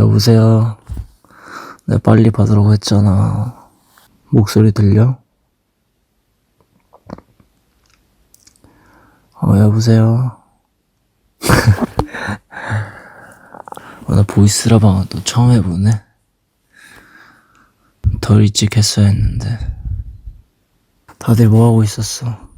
여보세요? 내가 빨리 받으라고 했잖아. 목소리 들려? 어, 여보세요? 어, 나 보이스라방 또 처음 해보네? 덜 일찍 했어야 했는데. 다들 뭐하고 있었어?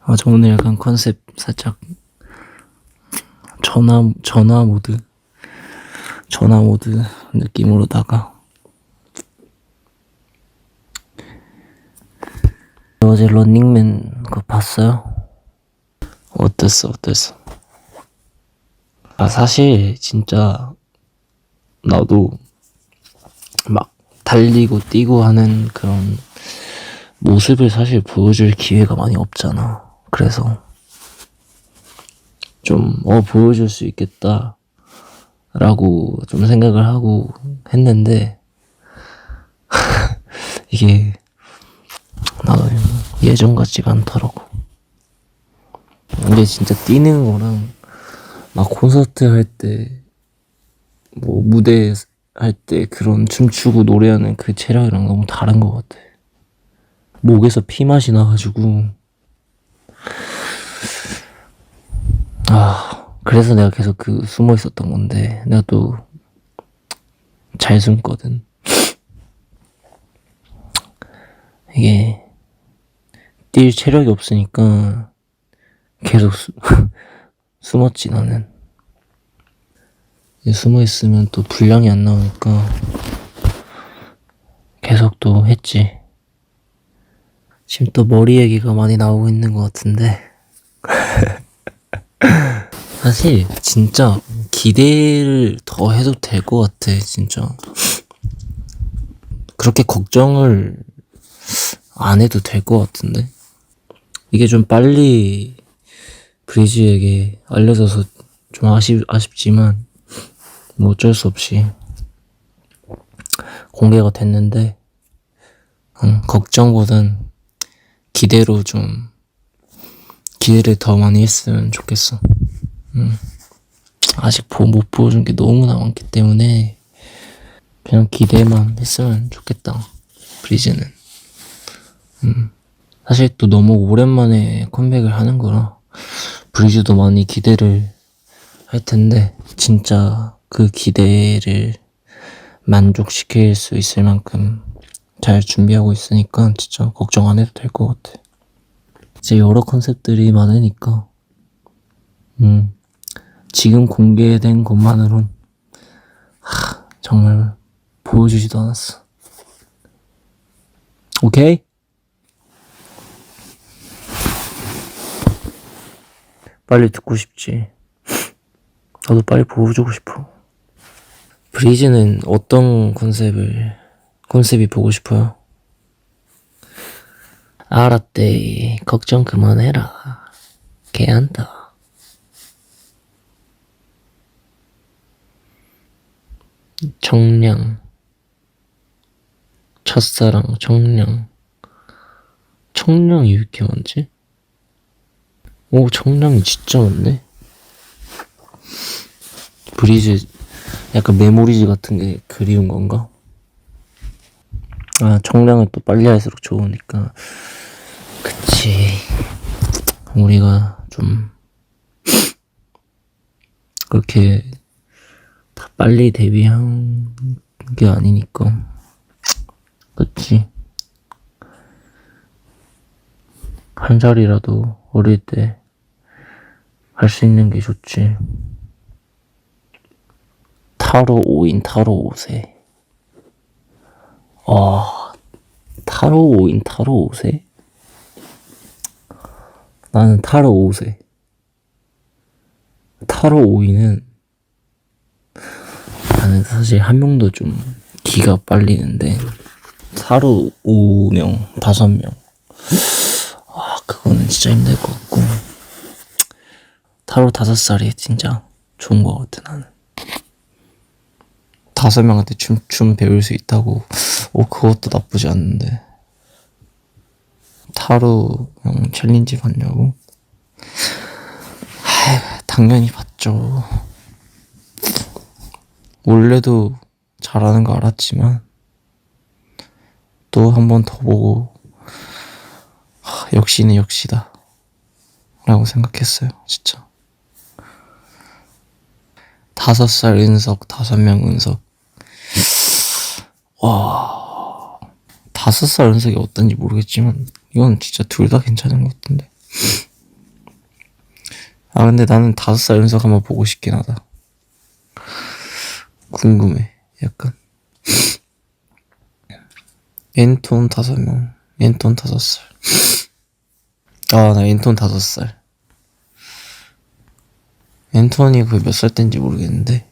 아, 저 오늘 약간 컨셉 살짝 전화, 전화 모드. 전화 모드 느낌으로다가. 어제 런닝맨 그거 봤어요? 어땠어, 어땠어? 아, 사실, 진짜, 나도, 막, 달리고 뛰고 하는 그런 모습을 사실 보여줄 기회가 많이 없잖아. 그래서, 좀, 어, 보여줄 수 있겠다. 라고 좀 생각을 하고 했는데, 이게, 나도 예전 같지가 않더라고. 근데 진짜 뛰는 거랑, 막 콘서트 할 때, 뭐, 무대 할 때 그런 춤추고 노래하는 그 체력이랑 너무 다른 것 같아. 목에서 피맛이 나가지고, 아, 그래서 내가 계속 그 숨어 있었던 건데, 내가 또 잘 숨거든. 이게, 뛸 체력이 없으니까 계속 수, 숨었지, 나는. 숨어 있으면 또 분량이 안 나오니까 계속 또 했지. 지금 또 머리 얘기가 많이 나오고 있는 것 같은데. 사실 진짜 기대를 더 해도 될 것 같아 진짜. 그렇게 걱정을 안 해도 될 것 같은데? 이게 좀 빨리 브리즈에게 알려져서 좀 아쉽, 아쉽지만 뭐 어쩔 수 없이 공개가 됐는데 음, 걱정보단 기대로 좀 기대를 더 많이 했으면 좋겠어. 음. 아직 보, 못 보여준 게 너무나 많기 때문에 그냥 기대만 했으면 좋겠다. 브리즈는. 음. 사실 또 너무 오랜만에 컴백을 하는 거라 브리즈도 많이 기대를 할 텐데 진짜 그 기대를 만족시킬 수 있을 만큼 잘 준비하고 있으니까 진짜 걱정 안 해도 될 것 같아. 이제 여러 컨셉들이 많으니까 음, 지금 공개된 것만으론 하, 정말 보여주지도 않았어. 오케이? 빨리 듣고 싶지. 나도 빨리 보여주고 싶어. 브리즈는 어떤 컨셉을, 컨셉이 보고 싶어요? 알았대. 걱정 그만해라. 걔한다. 정량. 첫사랑, 정량. 청량이 왜 이렇게 많지? 오, 청량이 진짜 많네. 브리즈, 약간 메모리즈 같은 게 그리운 건가? 아, 청량은 또 빨리 할수록 좋으니까. 그치. 우리가 좀, 그렇게 다 빨리 데뷔한 게 아니니까. 그치. 한 살이라도 어릴 때 할 수 있는 게 좋지. 타로 5인 타로 5세. 아, 타로 5인 타로 5세? 나는 타로 5세. 타로 5인은 나는 사실 한 명도 좀 기가 빨리는데 타로 5명, 5명. 아, 그거는 진짜 힘들 것 같고. 타로 5살이 진짜 좋은 것 같아, 나는. 다섯 명한테 춤, 춤 배울 수 있다고. 오, 그것도 나쁘지 않는데. 타로 형 챌린지 봤냐고? 아휴, 당연히 봤죠. 원래도 잘하는 거 알았지만 또 한 번 더 보고 하, 역시는 역시다 라고 생각했어요 진짜 다섯 살 은석 다섯 명 은석 와 다섯 살 은석이 어떤지 모르겠지만 이건 진짜 둘 다 괜찮은 것 같은데. 아 근데 나는 다섯 살 은석 한번 보고 싶긴 하다. 궁금해 약간. 엔톤 다섯 명. 엔톤 다섯 살 아 나 엔톤 다섯 살. 엔톤이 그 몇 살 때인지 모르겠는데.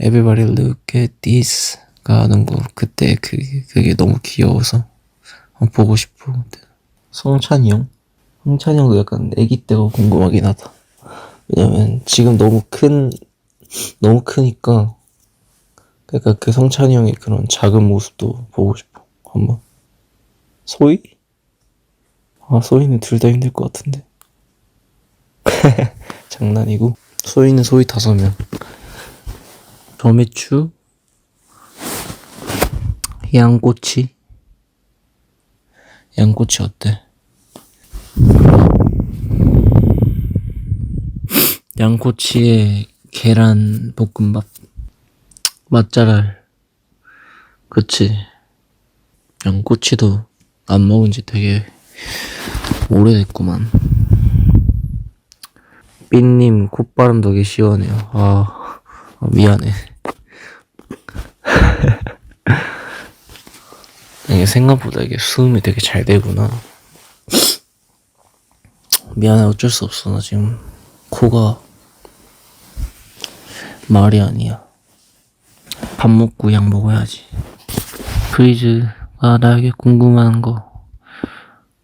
Everybody look at this가 하는 거. 그때 그 그게 너무 귀여워서 보고 싶어. 성찬이 형? 성찬이 형도 약간 애기 때가 궁금하긴 하다. 왜냐면 지금 너무 큰 너무 크니까 그러니까 그 성찬이 형의 그런 작은 모습도 보고 싶어. 한번. 소희? 아 소희는 둘 다 힘들 것 같은데. 장난이고. 소희는 소희 다섯 명. 점액추? 양꼬치 양꼬치 어때? 양꼬치에 계란 볶음밥 맛잘알. 그치. 양꼬치도 안 먹은 지 되게 오래됐구만. 삐님 콧바람 덕에 시원해요. 아, 아, 미안해 이게 생각보다 이게 수음이 되게 잘 되구나. 미안해 어쩔 수 없어. 나 지금 코가 말이 아니야. 밥 먹고 약 먹어야지. 프리즈가 나에게 궁금한 거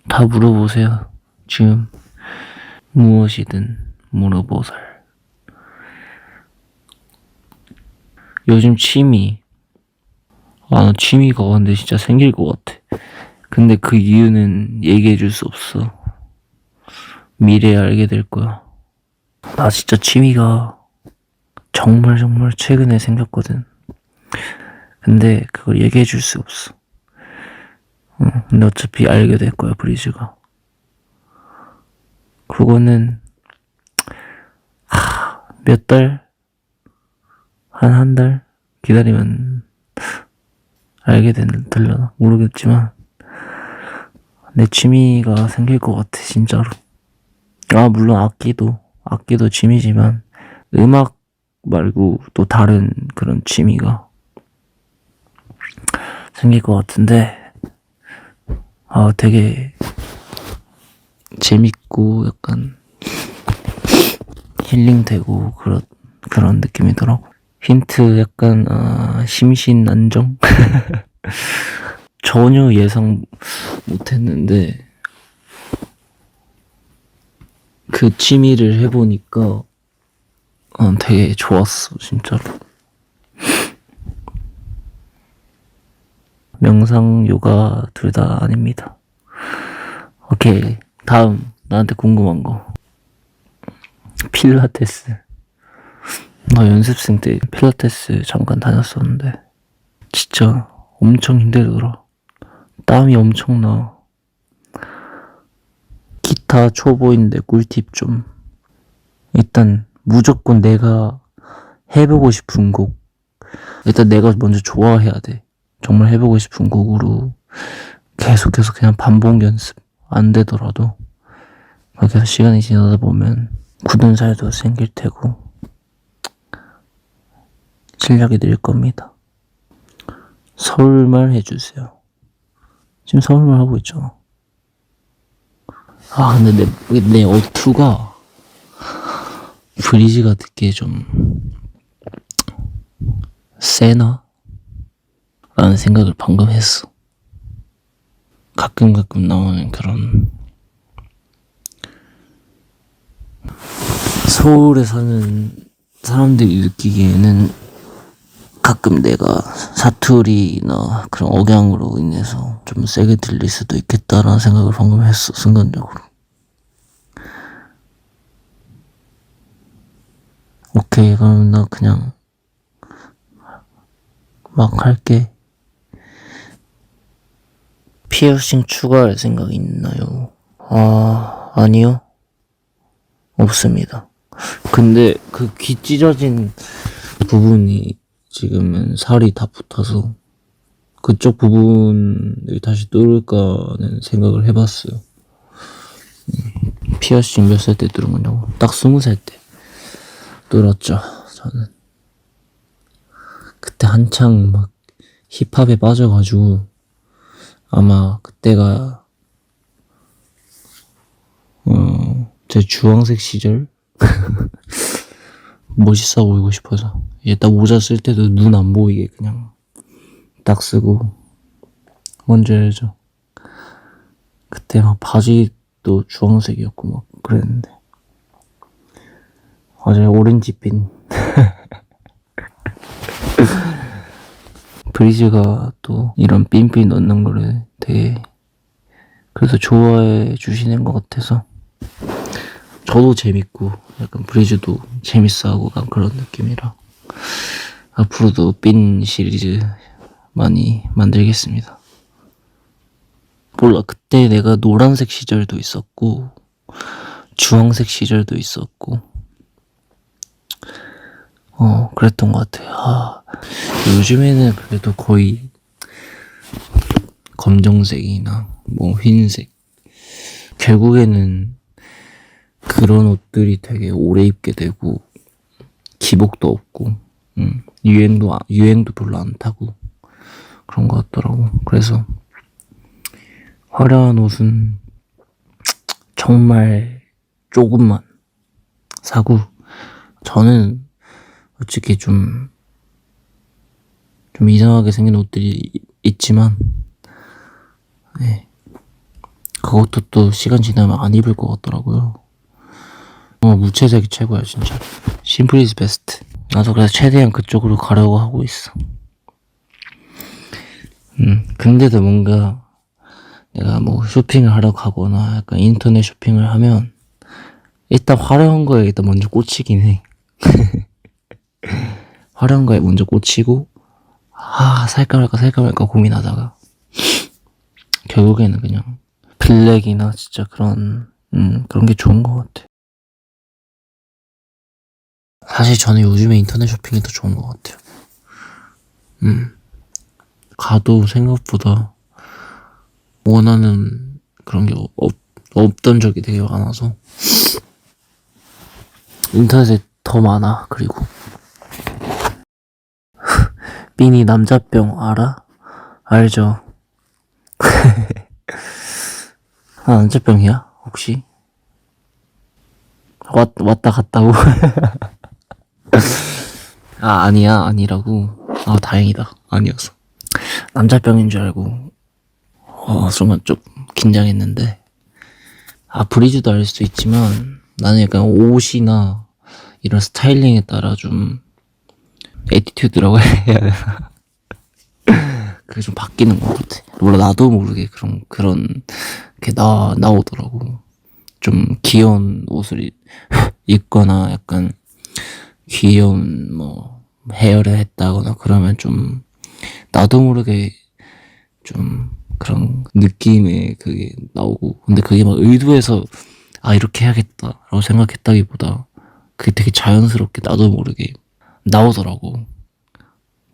다 물어보세요. 지금 무엇이든 물어보살. 요즘 취미 아, 나 취미가 근데 진짜 생길 것 같아. 근데 그 이유는 얘기해 줄 수 없어. 미래에 알게 될 거야. 나 진짜 취미가 정말 정말 최근에 생겼거든. 근데 그걸 얘기해 줄 수 없어. 응, 근데 어차피 알게 될 거야, 브리즈가. 그거는, 하, 몇 달? 한 한 달? 기다리면 알게 된, 들려나? 모르겠지만, 내 취미가 생길 것 같아, 진짜로. 아, 물론 악기도, 악기도 취미지만, 음악 말고 또 다른 그런 취미가 생길 것 같은데, 아, 되게 재밌고, 약간, 힐링되고, 그런, 그런 느낌이더라고. 힌트 약간 아, 심신 안정? 전혀 예상 못했는데 그 취미를 해보니까 어, 되게 좋았어 진짜로. 명상 요가 둘 다 아닙니다. 오케이. 다음 나한테 궁금한 거. 필라테스 나 연습생 때 필라테스 잠깐 다녔었는데 진짜 엄청 힘들더라. 땀이 엄청 나. 기타 초보인데 꿀팁 좀. 일단 무조건 내가 해보고 싶은 곡. 일단 내가 먼저 좋아해야 돼. 정말 해보고 싶은 곡으로 계속해서 그냥 반복 연습. 안 되더라도 그렇게 시간이 지나다 보면 굳은 살도 생길 테고 실력이 늘 겁니다. 서울말 해주세요. 지금 서울말 하고 있잖아. 아, 근데 내, 내 어투가 브리지가 듣기에 좀 세나? 라는 생각을 방금 했어. 가끔 가끔 나오는 그런 서울에 사는 사람들이 느끼기에는 가끔 내가 사투리나 그런 억양으로 인해서 좀 세게 들릴 수도 있겠다라는 생각을 방금 했어, 순간적으로. 오케이, 그럼 나 그냥 막 할게. 피어싱 추가할 생각 있나요? 아, 아니요. 없습니다. 근데 그 귀 찢어진 부분이 지금은 살이 다 붙어서 그쪽 부분을 다시 뚫을까는 생각을 해봤어요. 음, 피어싱 몇 살 때 뚫은 거냐고? 딱 스무 살 때 뚫었죠, 저는. 그때 한창 막 힙합에 빠져가지고 아마 그때가 어, 제 주황색 시절 멋있어 보이고 싶어서 이제 딱 모자 쓸 때도 눈 안 보이게 그냥 딱 쓰고 뭔지 알죠? 그때 막 바지도 주황색이었고 막 그랬는데. 어제 오렌지빛 브리즈가 또 이런 삔삔 넣는 거를 되게 그래서 좋아해 주시는 것 같아서 저도 재밌고 약간 브리즈도 재밌어하고 난 그런 느낌이라 앞으로도 삔 시리즈 많이 만들겠습니다. 몰라 그때 내가 노란색 시절도 있었고 주황색 시절도 있었고 어 그랬던 것 같아. 아, 요즘에는 그래도 거의 검정색이나 뭐 흰색 결국에는 그런 옷들이 되게 오래 입게 되고 기복도 없고 음, 유행도 아- 유행도 별로 안 타고 그런 것 같더라고. 그래서 화려한 옷은 정말 조금만 사고 저는 솔직히 좀, 좀 이상하게 생긴 옷들이 있지만, 네. 그것도 또 시간 지나면 안 입을 것 같더라고요. 어, 무채색이 최고야, 진짜. 심플 이즈 베스트. 나도 그래서 최대한 그쪽으로 가려고 하고 있어. 음, 근데도 뭔가 내가 뭐 쇼핑을 하러 가거나 약간 인터넷 쇼핑을 하면 일단 화려한 거에 일단 먼저 꽂히긴 해. 화려한 거에 먼저 꽂히고 아 살까 말까 살까 말까 고민하다가 결국에는 그냥 블랙이나 진짜 그런 음 그런 게 좋은 것 같아. 사실 저는 요즘에 인터넷 쇼핑이 더 좋은 것 같아요. 음 가도 생각보다 원하는 그런 게 없, 없던 적이 되게 많아서 인터넷에 더 많아 그리고 삐니 남자병 알아? 알죠? 아, 남자병이야? 혹시? 왔, 왔다 갔다고? 아, 아니야, 아니라고. 아, 다행이다. 아니었어. 남자병인 줄 알고, 어, 순간 좀 긴장했는데, 아, 브리즈도 알 수 있지만, 나는 약간 옷이나 이런 스타일링에 따라 좀, 에티튜드라고 해야 되나? 그게 좀 바뀌는 것 같아. 몰라, 나도 모르게 그런, 그런, 게 나, 나오더라고. 좀 귀여운 옷을 입- 입거나 약간 귀여운 뭐, 헤어를 했다거나 그러면 좀, 나도 모르게 좀 그런 느낌의 그게 나오고. 근데 그게 막 의도해서, 아, 이렇게 해야겠다라고 생각했다기보다, 그게 되게 자연스럽게 나도 모르게 나오더라고.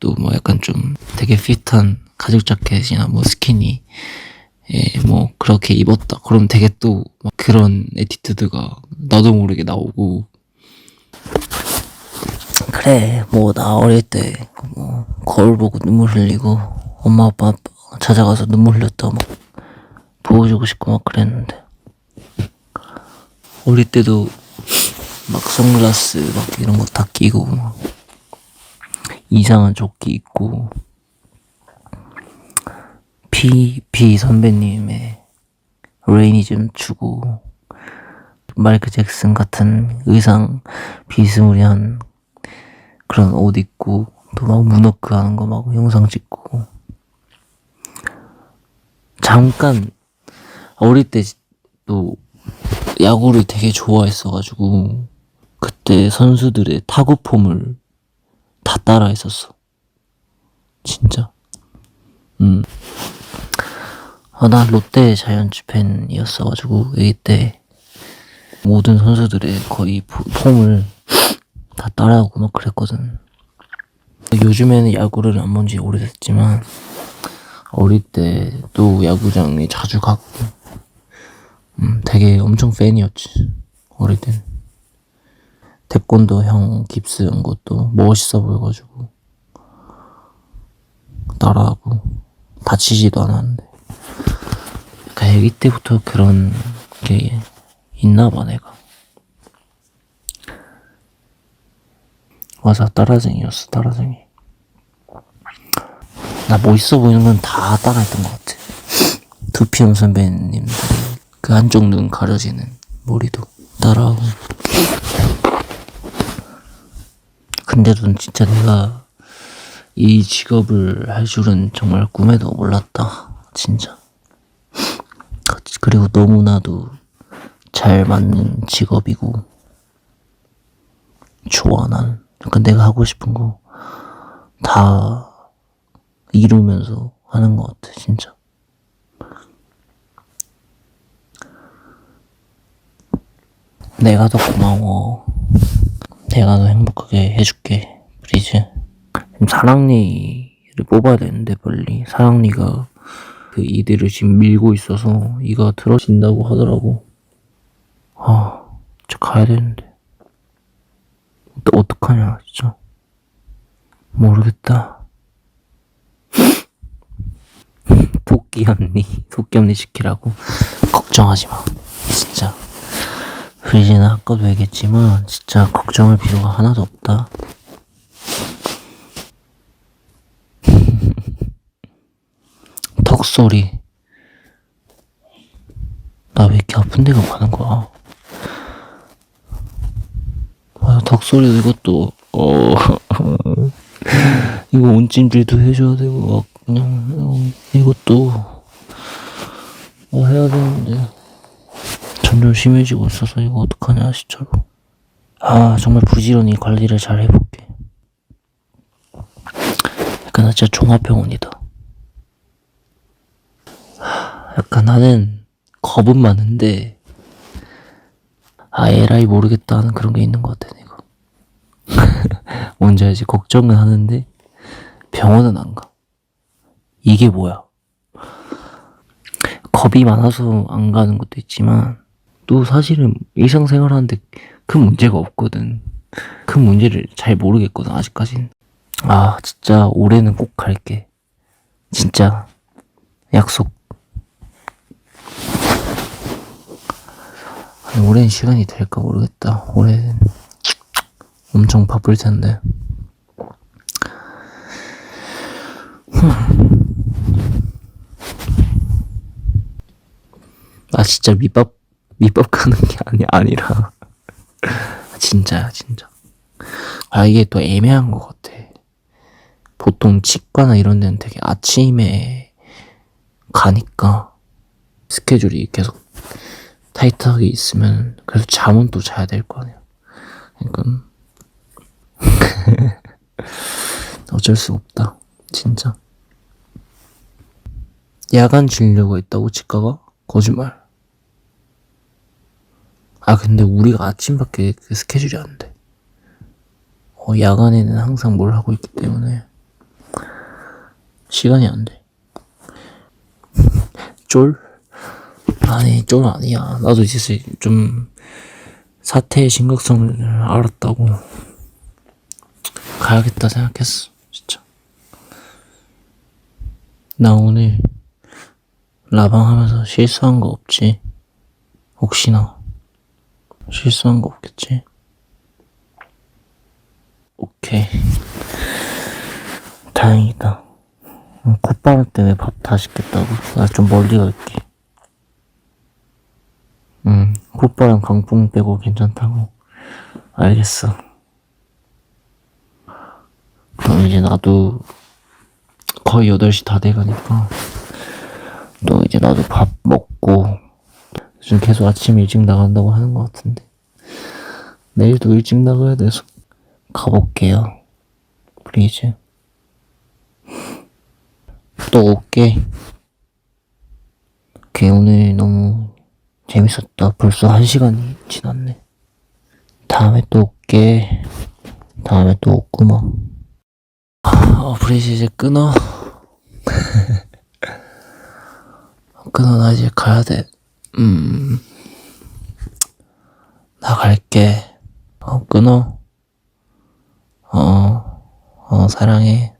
또 뭐 약간 좀 되게 핏한 가죽 자켓이나 뭐 스키니 예, 뭐 그렇게 입었다. 그럼 되게 또막 그런 에티튜드가 나도 모르게 나오고 그래 뭐 나 어릴 때 뭐 거울 보고 눈물 흘리고 엄마 아빠 찾아가서 눈물 흘렸다 막 보여주고 싶고 막 그랬는데. 어릴 때도 막 선글라스 막 이런 거 다 끼고 막 이상한 조끼 입고 피 피 선배님의 레이니즘 추고 마이클 잭슨 같은 의상 비스무리한 그런 옷 입고 또 막 문워크 하는 거 막 영상 찍고 잠깐 어릴 때 또 야구를 되게 좋아했어가지고 그때 선수들의 타구 폼을 다 따라 했었어. 진짜. 음. 아, 난 롯데 자이언츠 팬이었어가지고, 애기 때 모든 선수들의 거의 포- 폼을 다 따라하고 막 그랬거든. 요즘에는 야구를 안 본 지 오래됐지만, 어릴 때도 야구장에 자주 갔고, 음, 되게 엄청 팬이었지. 어릴 때는. 태권도 형 깁스 한 것도 멋있어 보여가지고, 따라하고, 다치지도 않았는데. 그러니까 애기 때부터 그런 게 있나 봐, 내가. 맞아, 따라쟁이였어, 따라쟁이. 나 멋있어 보이는 건 다 따라했던 것 같아. 두피형 선배님들 그 한쪽 눈 가려지는 머리도 따라하고. 근데도 진짜 내가 이 직업을 할 줄은 정말 꿈에도 몰랐다. 진짜. 그리고 너무나도 잘 맞는 직업이고 좋아 난. 그러니까 내가 하고 싶은 거 다 이루면서 하는 것 같아 진짜. 내가 더 고마워. 내가 더 행복하게 해줄게. 브리즈. 지금 사랑니를 뽑아야 되는데 빨리. 사랑니가 그 이들을 지금 밀고 있어서 이가 틀어진다고 하더라고. 아, 진짜 가야 되는데. 또 어떡하냐, 진짜. 모르겠다. 토끼 언니, 토끼 언니 시키라고. 걱정하지 마. 진짜. 브리즈는 아까도 얘기했지만, 진짜 걱정할 필요가 하나도 없다. 턱소리. 나 왜 이렇게 아픈 데가 많은 거야? 아, 턱소리도 이것도, 어, 이거 온찜질도 해줘야 되고, 막, 그냥, 어, 이것도, 뭐 해야 되는데, 점점 심해지고 있어서 이거 어떡하냐, 진짜로. 아, 정말 부지런히 관리를 잘 해볼게. 약간 나 진짜 종합병원이다. 약간 나는 겁은 많은데 아 에라이 모르겠다 하는 그런 게 있는 것 같아 내가 뭔지 알지? 걱정은 하는데 병원은 안 가. 이게 뭐야? 겁이 많아서 안 가는 것도 있지만 또 사실은 일상생활 하는데 큰 문제가 없거든. 큰 문제를 잘 모르겠거든 아직까진 아 진짜 올해는 꼭 갈게. 진짜. 약속. 아니, 오랜 시간이 될까 모르겠다. 올해는 엄청 바쁠 텐데. 아 진짜 밑밥 밑밥 가는 게 아니 아니라 진짜야 진짜. 아 이게 또 애매한 것 같아. 보통 치과나 이런 데는 되게 아침에 가니까 스케줄이 계속 타이트하게 있으면 그래서 잠은 또 자야 될 거 아니야. 그러니까 어쩔 수 없다. 진짜. 야간 진료가 있다고 치과가? 거짓말. 아 근데 우리가 아침밖에 그 스케줄이 안 돼. 어, 야간에는 항상 뭘 하고 있기 때문에 시간이 안 돼. 쫄? 아니 좀 아니야 나도 이제 좀 사태의 심각성을 알았다고 가야겠다 생각했어 진짜 나 오늘 라방 하면서 실수한 거 없지? 혹시나 실수한 거 없겠지? 오케이. 다행이다. 콧바람 때문에 밥 다 식겠다고. 나 좀 멀리 갈게. 응, 콧바람 강풍 빼고 괜찮다고. 알겠어. 그럼 이제 나도 거의 8시 다 돼가니까 또 이제 나도 밥 먹고 요즘 계속 아침 일찍 나간다고 하는 것 같은데 내일도 일찍 나가야 돼서 가볼게요. 플리즈. 또 올게. 오케이, 오늘 너무 재밌었다. 벌써 한 시간이 지났네. 다음에 또 올게. 다음에 또 올구만. 어, 브레이즈 이제 끊어. 끊어, 나 이제 가야 돼. 음. 나 갈게. 어, 끊어. 어, 어, 사랑해.